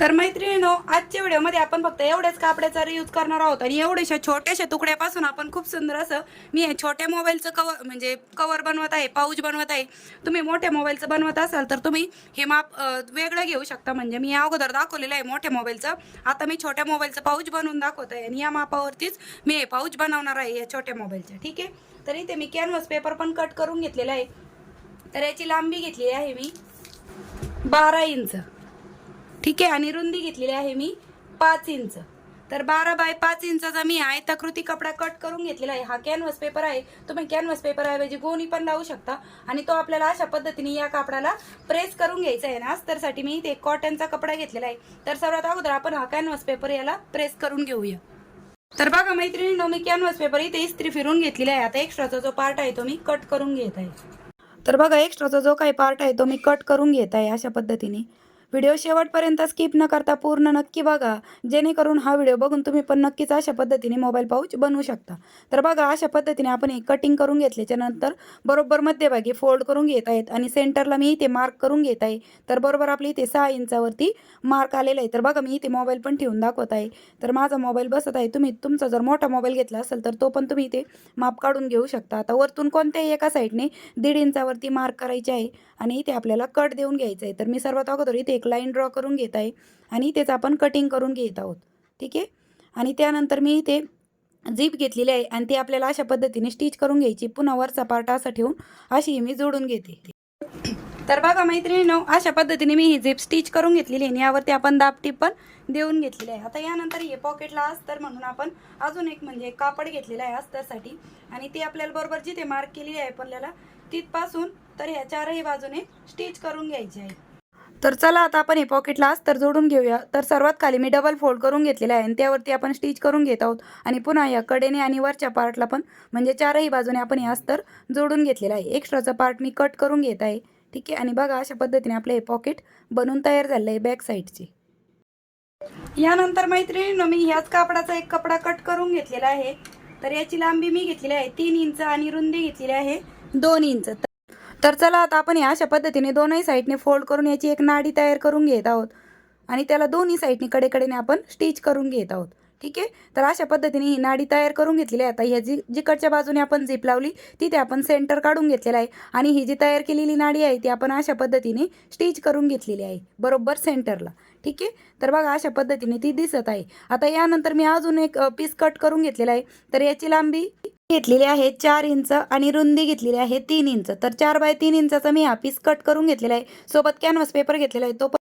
तर मैत्रिणीनो आजच्या व्हिडिओमध्ये आपण फक्त एवढ्याच कापड्याचा रियूज करणार आहोत आणि एवढ्याशा छोट्याशा तुकड्यापासून आपण खूप सुंदर असं मी हे छोट्या मोबाईलचं कवर म्हणजे कवर बनवत आहे पाऊच बनवत आहे. तुम्ही मोठ्या मोबाईलचं बनवत असाल तर तुम्ही हे माप वेगळं घेऊ शकता. म्हणजे मी या अगोदर दाखवलेलं आहे मोठ्या मोबाईलचं आता मी छोट्या मोबाईलचं पाऊच बनवून दाखवत आहे आणि या मापावरतीच मी हे पाऊच बनवणार आहे या छोट्या मोबाईलच्या ठीक आहे? तर इथे मी कॅनव्हास पेपर पण कट करून घेतलेला आहे. तर याची लांबी घेतली आहे मी बारा इंच. ठीक आहे आणि रुंदी घेतलेली आहे मी पाच इंच. तर बारा बाय पाच इंचाचा मी आयताकृती कपडा कट करून घेतलेला आहे. हा कॅनव्हस पेपर आहे. तुम्ही कॅनव्हस पेपर ऐवजी गोणी पण लावू शकता. आणि तो आपल्याला अशा पद्धतीने या कापडाला प्रेस करून घ्यायचा आहे ना अस्तरसाठी मी इथे कॉटनचा कपडा घेतलेला आहे. तर सर्वात अगोदर आपण हा कॅनव्हस पेपर याला प्रेस करून घेऊया. तर बघा मैत्रिणी मी कॅनव्हास पेपर इथे इस्त्री फिरून घेतलेला आहे. आता एक्स्ट्राचा जो पार्ट आहे तो मी कट करून घेत आहे. तर बघा एक्स्ट्राचा जो काही पार्ट आहे तो मी कट करून घेत आहे अशा पद्धतीने. व्हिडिओ शेवटपर्यंत स्किप न करता पूर्ण नक्की बघा. जेणेकरून हा व्हिडिओ बघून तुम्ही पण नक्कीच अशा पद्धतीने मोबाईल पाऊच बनवू शकता. तर बघा अशा पद्धतीने आपण हे कटिंग करून घेतल्याच्या नंतर बरोबर मध्यभागी फोल्ड करून घेत आहेत आणि सेंटरला मी इथे मार्क करून घेत आहे. तर बरोबर आपली इथे सहा इंचावरती मार्क आलेला आहे. तर बघा मी इथे मोबाईल पण ठेवून दाखवत आहे. तर माझा मोबाईल बसत आहे. तुम्ही तुमचा जर मोठा मोबाईल घेतला असेल तर तो पण तुम्ही इथे माप काढून घेऊ शकता. आता वरतून कोणत्याही एका साईडने दीड इंचावरती मार्क करायचे आहे आणि इथे आपल्याला कट देऊन घ्यायचं आहे. तर मी सर्वात अगोदर इथे एक लाईन ड्रॉ करून घेत आहे आणि त्याचं आपण कटिंग करून घेत आहोत. ठीक आहे? आणि त्यानंतर मी इथे झीप घेतलेली आहे आणि ती आपल्याला अशा पद्धतीने स्टिच करून घ्यायची. पुन्हा वरचा पार्ट असा ठेवून अशी मी जोडून घेते. तर बघा मैत्रिणीनो अशा पद्धतीने मी ही झिप स्टिच करून घेतलेली आहे आणि यावरती आपण दापटी पण देऊन घेतलेली आहे. आता यानंतर हे पॉकेटला अस्तर म्हणून आपण अजून एक म्हणजे कापड घेतलेलं आहे अस्तरसाठी. आणि ती आपल्याला बरोबर जिथे मार्क केलेली आहे आपल्याला तिथपासून तर ह्या चारही बाजूने स्टिच करून घ्यायची आहे. तर चला आता आपण हे पॉकेटला अस्तर जोडून घेऊया. तर सर्वात खाली मी डबल फोल्ड करून घेतलेला आहे आणि त्यावरती आपण स्टिच करून घेत आहोत. आणि पुन्हा या कडेने आणि वरच्या पार्टला पण म्हणजे चारही बाजूने आपण हे अस्तर जोडून घेतलेलं आहे. एक्स्ट्राचा पार्ट मी कट करून घेत आहे. ठीक आहे? आणि बघा अशा पद्धतीने आपलं हे पॉकेट बनून तयार झालं आहे बॅक साईडची यानंतर मैत्रिणीनं मी ह्याच कापडाचा एक कपडा कट करून घेतलेला आहे. तर याची लांबी मी घेतलेली आहे तीन इंच आणि रुंदी घेतलेली आहे दोन इंच. तर चला आता आपण या अशा पद्धतीने दोनही साईडने फोल्ड करून याची एक नाडी तयार करून घेत आहोत. आणि त्याला दोन्ही साईडने कडेकडेने आपण स्टिच करून घेत आहोत. ठीक आहे? तर अशा पद्धतीने ही नाडी तयार करून घेतलेली आहे. आता ह्या जी जिकडच्या बाजूने आपण झिप लावली तिथे आपण सेंटर काढून घेतलेला आहे. आणि ही जी तयार केलेली नाडी आहे ती आपण अशा पद्धतीने स्टिच करून घेतलेली आहे. बरोबर सेंटरला. ठीक आहे? तर बघा अशा पद्धतीने ती दिसत आहे. आता यानंतर मी अजून एक पीस कट करून घेतलेला आहे. तर याची लांबी घेतलेली आहे चार इंच आणि रुंदी घेतलेली आहे तीन इंच. तर चार बाय तीन इंचाचा मी हा पीस कट करून घेतलेला आहे. सोबत कॅनव्हास पेपर घेतलेला आहे. तो पण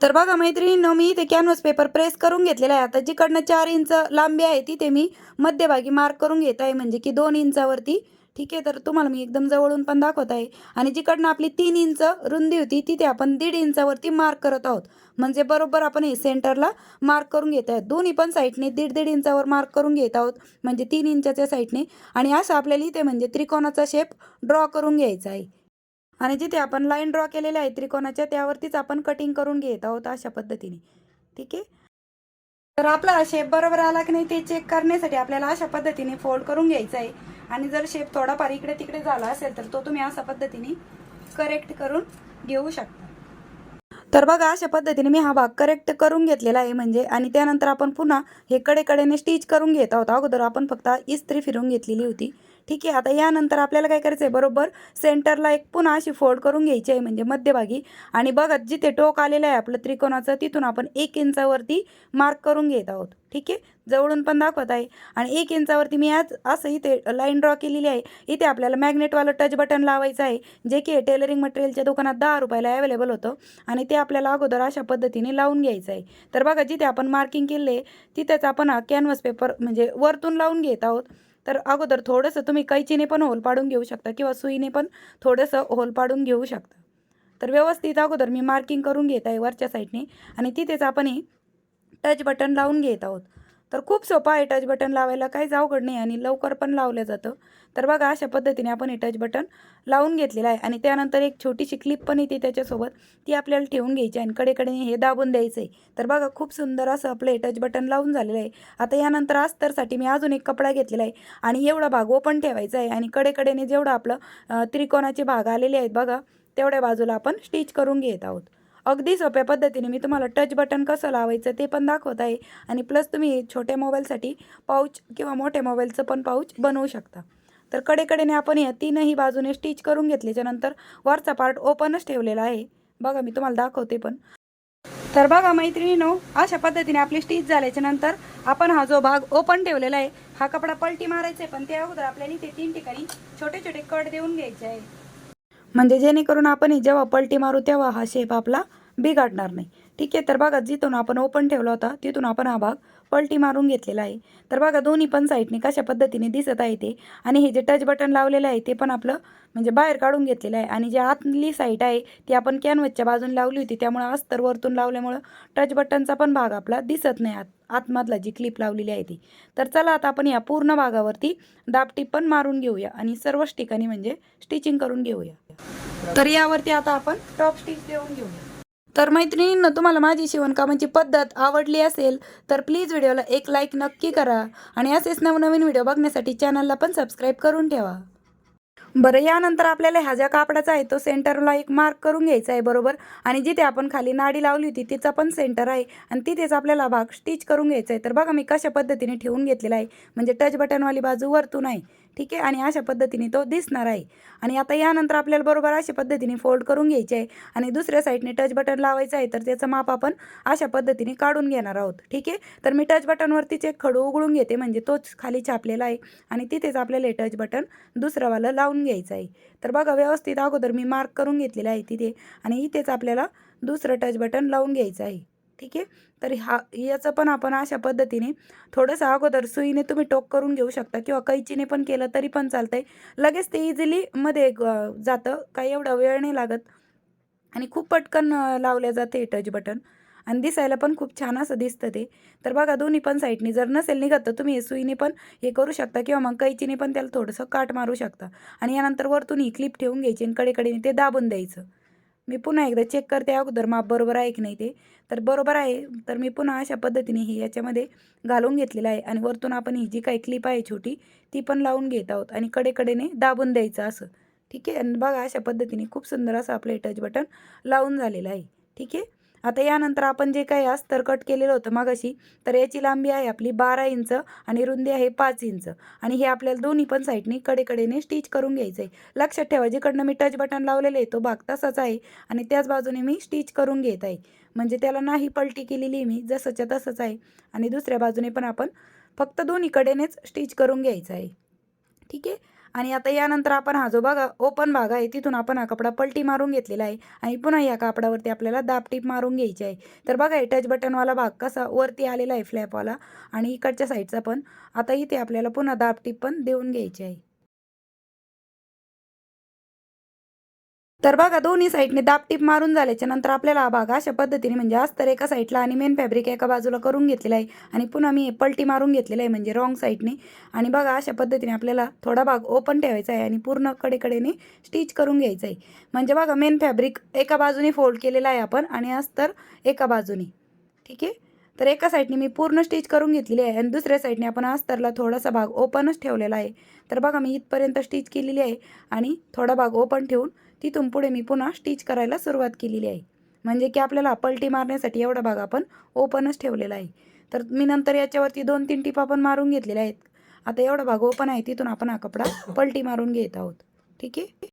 तर बघा मैत्रिणींनो मी इथे कॅनव्हास पेपर प्रेस करून घेतलेला आहे. आता जिकडनं चार इंच लांबी आहे तिथे मी मध्यभागी मार्क करून घेत आहे. म्हणजे की दोन इंचावरती ठीक आहे तर तुम्हाला मी एकदम जवळून पण दाखवत आहे. आणि जिकडनं आपली तीन इंच रुंदी होती तिथे आपण दीड इंचावरती मार्क करत आहोत. म्हणजे बरोबर आपण हे सेंटरला मार्क करून घेत आहोत. दोन्ही पण साईडने दीड दीड इंचावर मार्क करून घेत आहोत. म्हणजे तीन इंचाच्या साईडने. आणि असं आपल्याला इथे म्हणजे त्रिकोणाचा शेप ड्रॉ करून घ्यायचा आहे. आणि जिथे आपण लाईन ड्रॉ केलेल्या आहे त्रिकोणाच्या त्यावरतीच आपण कटिंग करून घेत आहोत अशा पद्धतीने. ठीक आहे? तर आपला शेप बरोबर आला की नाही ते चेक करण्यासाठी आपल्याला अशा पद्धतीने फोल्ड करून घ्यायचा आहे. आणि जर शेप थोडाफार इकडे तिकडे झाला असेल तर तो तुम्ही अशा पद्धतीने करेक्ट करून घेऊ शकता. तर बघा अशा पद्धतीने मी हा भाग करेक्ट करून घेतलेला आहे म्हणजे आणि त्यानंतर आपण पुन्हा हे कडेकडेने स्टिच करून घेत आहोत. अगोदर आपण फक्त इस्त्री फिरून घेतलेली होती. ठीक आहे आता यानंतर आपल्याला काय करायचं आहे बरोबर सेंटरला एक पुन्हा अशी फोल्ड करून घ्यायची आहे म्हणजे मध्यभागी. आणि बघा जिथे टोक आलेलं आहे आपलं त्रिकोणाचं तिथून आपण एक इंचावरती मार्क करून घेत आहोत. ठीक आहे? जवळून पण दाखवत आहे. आणि एक इंचावरती मी आज असं इथे लाईन ड्रॉ केलेली आहे. इथे आपल्याला मॅग्नेटवालं टच बटन लावायचं आहे जे की टेलरिंग मटेरियलच्या दुकानात दहा रुपयाला अवेलेबल होतं. आणि ते आपल्याला अगोदर अशा पद्धतीने लावून घ्यायचं आहे. तर बघा जिथे आपण मार्किंग केले तिथेच आपण हा कॅनव्हास पेपर म्हणजे वरतून लावून घेत आहोत. तर अगोदर थोडंसं तुम्ही कैचीने पण होल पाडून घेऊ शकता किंवा सुईने पण थोडंसं होल पाडून घेऊ शकता. तर व्यवस्थित अगोदर मी मार्किंग करून घेत आहे वरच्या साईडने आणि तिथेच आपण हे टच बटन लावून घेत आहोत. तर खूप सोपं आहे टच बटन लावायला. काहीच अवघड नाही आणि लवकर पण लावलं जातं. तर बघा अशा पद्धतीने आपण हे टच बटन लावून घेतलेलं आहे. आणि त्यानंतर एक छोटीशी क्लिप पण येते त्याच्यासोबत. ती आपल्याला ठेवून घ्यायची आणि कडेकडे हे दाबून द्यायचं आहे. तर बघा खूप सुंदर असं आपलं हे टच बटन लावून झालेलं आहे. आता यानंतर अस्तरसाठी मी अजून एक कपडा घेतलेला आहे. आणि एवढा भाग ओपन ठेवायचा आहे. आणि कडेकडेने जेवढं आपलं त्रिकोणाचे भाग आलेले आहेत बघा तेवढ्या बाजूला आपण स्टिच करून घेत आहोत. अगदी सोप्या पद्धतीने मी तुम्हाला टच बटन कसं लावायचं ते पण दाखवत आहे. आणि प्लस तुम्ही छोट्या मोबाईलसाठी पाऊच किंवा मोठ्या मोबाईलचं पण पाऊच बनवू शकता. तर कडेकडेने आपण या तीनही बाजूने स्टिच करून घेतल्याच्यानंतर वरचा पार्ट ओपनच ठेवलेला आहे. बघा मी तुम्हाला दाखवते पण. तर बघा मैत्रिणीनो अशा पद्धतीने आपली स्टिच झाल्याच्यानंतर आपण हा जो भाग ओपन ठेवलेला आहे हा कपडा पलटी मारायचा आहे. पण त्या अगोदर आपल्याला ते तीन ठिकाणी छोटे छोटे कट देऊन घ्यायचे आहे. म्हणजे जेणेकरून आपण जेव्हा पलटी मारू तेव्हा हा शेप आपला बिघडणार नाही. ठीक आहे तर बघा जिथून आपण ओपन ठेवला होता तिथून आपण हा भाग पलटी मारून घेतलेला आहे. तर बघा दोन्ही पण साईडने कशा पद्धतीने दिसत आहे ते. आणि हे जे टच बटन लावलेलं आहे ते पण आपलं म्हणजे बाहेर काढून घेतलेलं आहे. आणि जे आतली साईड आहे ती आपण कॅनव्हसच्या बाजूने लावली होती त्यामुळं अस्तर वरतून लावल्यामुळं टच बटनचा पण भाग आपला दिसत नाही आत. आतमधला जी क्लिप लावलेली आहे ती. तर चला आता आपण या पूर्ण भागावरती दाबटीप पण मारून घेऊया. आणि सर्वच ठिकाणी म्हणजे स्टिचिंग करून घेऊया. तर यावरती आता आपण टॉप स्टिच देऊन घेऊया. तर मैत्रिणींना तुम्हाला माझी शिवणकामाची पद्धत आवडली असेल तर प्लीज व्हिडिओला एक लाईक नक्की करा आणि असेच नवनवीन व्हिडिओ बघण्यासाठी चॅनलला पण सबस्क्राईब करून ठेवा. बरं यानंतर आपल्याला ह्या ज्या कापडाचा आहे तो सेंटरला एक मार्क करून घ्यायचा आहे बरोबर? आणि जिथे आपण खाली नाडी लावली होती तिचा पण सेंटर आहे आणि तिथेच आपल्याला भाग स्टिच करून घ्यायचा आहे. तर बघा मी कशा पद्धतीने ठेवून घेतलेला आहे. म्हणजे टच बटनवाली बाजू वरतून आहे. ठीक आहे? आणि अशा पद्धतीने तो दिसणार आहे. आणि आता यानंतर आपल्याला बरोबर अशा पद्धतीने फोल्ड करून घ्यायचे आहे. आणि दुसऱ्या साईडने टच बटन लावायचं आहे तर त्याचं माप आपण अशा पद्धतीने काढून घेणार आहोत. ठीक आहे? तर मी टच बटनवरतीच एक खडू उघडून घेते म्हणजे तोच खाली छापलेला आहे. आणि तिथेच आपल्याला टच बटन दुसरंवालं लावून घ्यायचं आहे. तर बघा व्यवस्थित अगोदर मी मार्क करून घेतलेलं आहे तिथे. आणि इथेच आपल्याला दुसरं टच बटन लावून घ्यायचं आहे. ठीक आहे? तर हा याचं पण आपण अशा पद्धतीने थोडंसं अगोदर सुईने तुम्ही टोक करून घेऊ शकता किंवा कैचीने पण केलं तरी पण चालतंय. लगेच ते इझिली मध्ये ग- जातं. काही एवढा वेळ नाही लागत. आणि खूप पटकन लावल्या जाते हे टच बटन आणि दिसायला पण खूप छान असं दिसतं ते. तर बघा दोन्ही पण साईडनी जर नसेल निघत तर तुम्ही सुईने पण हे करू शकता किंवा मग कैचीने पण त्याला थोडंसं काट मारू शकता. आणि यानंतर वरतून ही क्लिप ठेवून घ्यायची आणि कडेकडेने ते दाबून द्यायचं. मी पुन्हा एकदा चेक करते अगोदर माप बरोबर आहे की नाही ते. तर बरोबर आहे. तर मी पुन्हा अशा पद्धतीने ही याच्यामध्ये घालून घेतलेलं आहे. आणि वरतून आपण ही जी काही क्लिप आहे छोटी ती पण लावून घेत आहोत. आणि कडेकडेने दाबून द्यायचं असं. ठीक आहे? आणि बघा अशा पद्धतीने खूप सुंदर असं आपलं टच बटन लावून झालेलं आहे. ठीक आहे? आता यानंतर आपण जे काही अस्तर कट केलेलं होतं मागाशी तर याची लांबी आहे आपली बारा इंच आणि रुंदी आहे पाच इंच. आणि हे आपल्याला दोन्ही पण साईडनी कडेकडेने स्टिच करून घ्यायचं आहे लक्षात ठेवा जिकडनं मी टच बटन लावलेलं आहे तो भाग तसाच आहे आणि त्याच बाजूने मी स्टिच करून घेत आहे. म्हणजे त्याला नाही पलटी केलेली आहे मी जसंच्या तसंच आहे. आणि दुसऱ्या बाजूने पण आपण फक्त दोन्हीकडेनेच स्टिच करून घ्यायचं आहे. ठीक आहे? आणि आता यानंतर आपण हा जो बघा ओपन भाग आहे तिथून आपण हा कपडा पलटी मारून घेतलेला आहे. आणि पुन्हा या कापडावरती आपल्याला दाबटीप मारून घ्यायची आहे. तर बघा हे टच बटनवाला भाग कसा वरती आलेला आहे फ्लॅपवाला आणि इकडच्या साईडचा पण. आता इथे आपल्याला पुन्हा दाबटीप पण देऊन घ्यायची आहे. तर बघा दोन्ही साईडने दाबटीप मारून झाल्याच्यानंतर आपल्याला हा भाग अशा पद्धतीने म्हणजे अस्तर एका साईडला आणि मेन फॅब्रिक एका बाजूला करून घेतलेला आहे. आणि पुन्हा मी पलटी मारून घेतलेलं आहे म्हणजे रॉंग साईडने आणि बघा अशा पद्धतीने आपल्याला थोडा भाग ओपन ठेवायचा आहे आणि पूर्ण कडेकडेने स्टिच करून घ्यायचं आहे. म्हणजे बघा मेन फॅब्रिक एका बाजूने फोल्ड केलेला आहे आपण आणि अस्तर एका बाजूने. ठीक आहे? तर एका साईडने मी पूर्ण स्टिच करून घेतलेली आहे आणि दुसऱ्या साईडने आपण अस्तरला थोडासा भाग ओपनच ठेवलेला आहे. तर बघा मी इथपर्यंत स्टिच केलेली आहे आणि थोडा भाग ओपन ठेवून तिथून पुढे मी पुन्हा स्टिच करायला सुरुवात केलेली आहे. म्हणजे की आपल्याला पलटी मारण्यासाठी एवढा भाग आपण ओपनच ठेवलेला आहे. तर मी नंतर याच्यावरती दोन तीन टिपा पण मारून घेतलेल्या आहेत. आता एवढा भाग ओपन आहे तिथून आपण हा कपडा पलटी मारून घेत आहोत. ठीक आहे?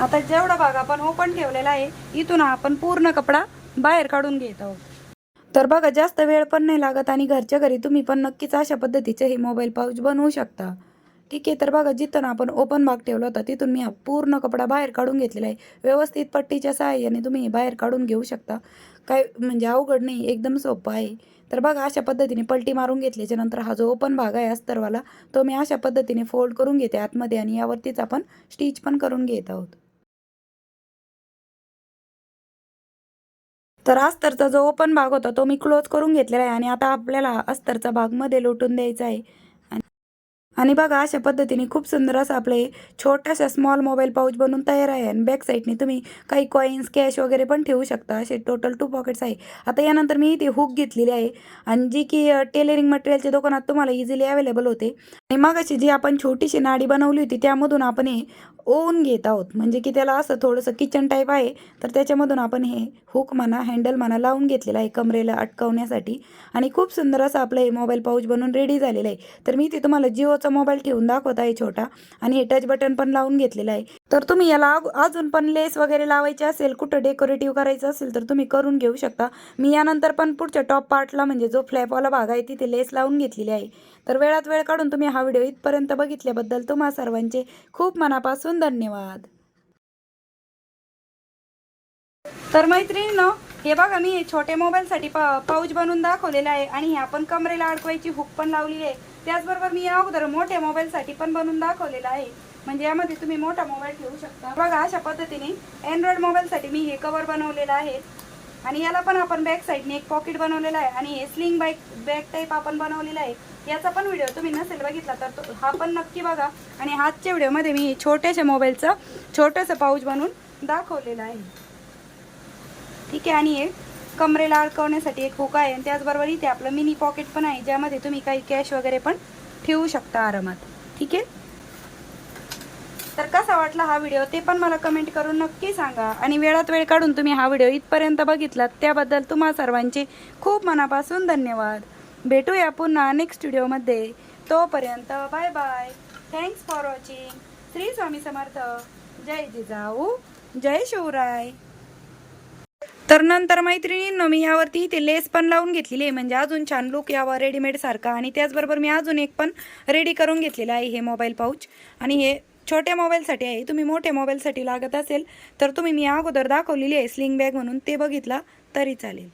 आता जेवढा भाग आपण ओपन ठेवलेला आहे इथून आपण पूर्ण कपडा बाहेर काढून घेत आहोत. तर बघा जास्त वेळ पण नाही लागत आणि घरच्या घरी तुम्ही पण नक्कीच अशा पद्धतीचे हे मोबाईल पाऊच बनवू शकता. ठीक आहे तर बघा जिथं आपण ओपन भाग ठेवला होता तिथून मी हा पूर्ण कपडा बाहेर काढून घेतलेला आहे. व्यवस्थित पट्टीच्या सहाय्याने तुम्ही बाहेर काढून घेऊ शकता. काय म्हणजे अवघड नाही एकदम सोपं आहे. तर बघा अशा पद्धतीने पलटी मारून घेतल्याच्या नंतर हा जो ओपन भाग आहे अस्तरवाला तो मी अशा पद्धतीने फोल्ड करून घेते आतमध्ये आणि यावरतीच आपण स्टिच पण करून घेत आहोत. तर अस्तरचा जो ओपन भाग होता तो मी क्लोज करून घेतलेला आहे आणि आता आपल्याला अस्तरचा भागमध्ये लोटून द्यायचा आहे. आणि- बघा अशा पद्धतीने खूप सुंदर असं आपले छोटासा स्मॉल मोबाईल पाऊच बनवून तयार आहे. आणि बॅक साईडने तुम्ही काही कॉईन्स कॅश वगैरे पण ठेवू शकता. असे टोटल टू पॉकेट्स आहे. आता यानंतर मी इथे हुक घेतलेली आहे. आणि जी की टेलरिंग मटेरियलच्या दुकानात तुम्हाला इझिली अवेलेबल होते. आणि मग अशी जी आपण छोटीशी नाडी बनवली होती त्यामधून आपण हे ओवून घेत आहोत. म्हणजे की त्याला असं थोडंसं किचन टाईप आहे तर त्याच्यामधून आपण हे हुक म्हणा हँडल म्हणा लावून घेतलेलं आहे कमरेला अटकवण्यासाठी. आणि खूप सुंदर असं आपलं हे मोबाईल पाऊच बनवून रेडी झालेलं आहे. तर मी ते तुम्हाला जिओचा मोबाईल ठेवून दाखवत आहे छोटा. आणि हे टच बटन पण लावून घेतलेलं आहे. तर तुम्ही याला अजून पण लेस वगैरे लावायचे असेल कुठं डेकोरेटिव्ह करायचं असेल तर तुम्ही करून घेऊ शकता. मी यानंतर पण पुढच्या टॉप पार्टला म्हणजे जो फ्लॅपवाला भाग आहे तिथे लेस लावून घेतलेली आहे. तर वेळात वेळ काढून तुम्ही हा व्हिडिओ इथपर्यंत बघितल्याबद्दल तुम्हा सर्वांचे खूप मनापासून धन्यवाद. तर मैत्रिणीनं हे बघा मी छोटे मोबाईलसाठी पा पाऊच बनवून दाखवलेलं आहे आणि हे आपण कमरेला अडकवायची हुक पण लावलेली आहे. त्याचबरोबर मी या अगोदर मोठ्या मोबाईलसाठी पण बनवून दाखवलेलं आहे. म्हणजे यामध्ये तुम्ही मोठा मोबाईल ठेवू शकता. बघा अशा पद्धतीने अँड्रॉइड मोबाईलसाठी मी हे कवर बनवलेलं आहे. आणि याला पण आपण बॅक साईडने एक पॉकेट बनवलेलं आहे. आणि हे स्लिंग बॅक बॅग टाईप आपण बनवलेला आहे. याचा पण व्हिडिओ तुम्ही नसेल बघितला तर तो हा पण नक्की बघा. आणि हातच्या व्हिडिओमध्ये मी छोट्याशा मोबाईलचं छोटंसं पाऊच बनवून दाखवलेलं आहे. ठीक आहे आणि हे कमरेला अडकवण्यासाठी एक हुका आहे. आणि त्याचबरोबर इथे आपलं मिनी पॉकेट पण आहे ज्यामध्ये तुम्ही काही कॅश वगैरे पण ठेवू शकता आरामात. ठीक आहे? तर कसा वाटला हा व्हिडिओ ते पण मला कमेंट करून नक्की सांगा. आणि वेळात वेळ काढून तुम्ही हा व्हिडिओ इथपर्यंत बघितलात त्याबद्दल तुम्हा सर्वांचे खूप मनापासून धन्यवाद. भेटूया पुन्हा नेक्स्ट व्हिडिओमध्ये तोपर्यंत bye bye thanks for watching Shri Swami Samarth. जय जिजाऊ. जय शिवराय. तर नंतर मैत्रिणींनो मी यावरती इथे लेस पण लावून घेतलेली आहे. म्हणजे अजून छान लुक यावा रेडीमेड सारखा. आणि त्याचबरोबर मी अजून एक पण रेडी करून घेतलेलं आहे हे मोबाईल पाऊच आणि हे छोट्या मोबाईलसाठी आहे. तुम्ही मोठ्या मोबाईलसाठी लागत असेल तर तुम्ही मी अगोदर दाखवलेली आहे स्लिंग बॅग म्हणून. ते बघितला तरी चालेल.